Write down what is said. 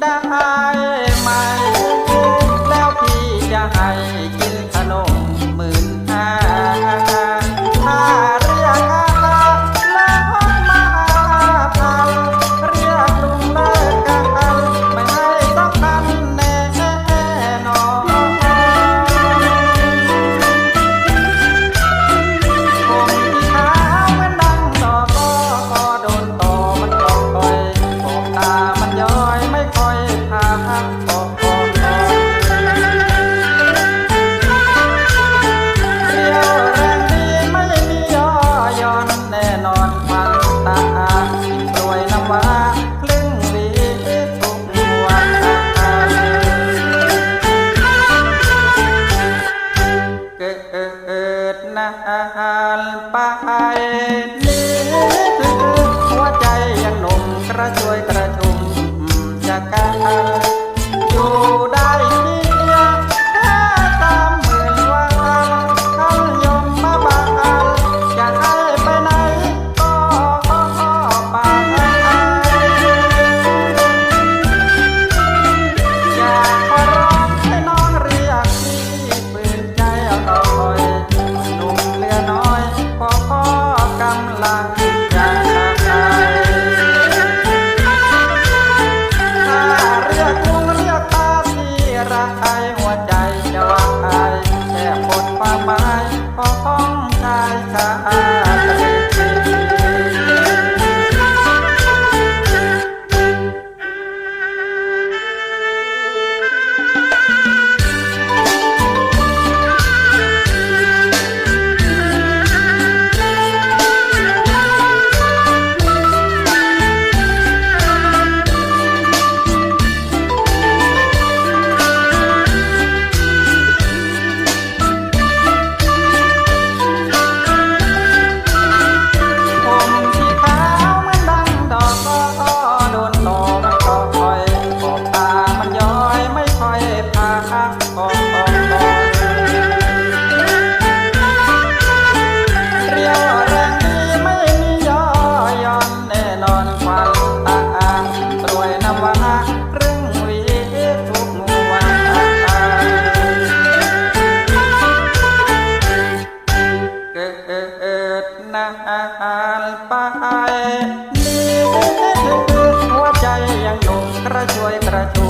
ได้ไหม แล้วพี่จะให้กิน กิดนานไปนี้หัวใจยังหนุ่มกระชวยกระชุมจะกัน I แต่ลืมหัวใจยังหนุ่มกระชวยกระชวย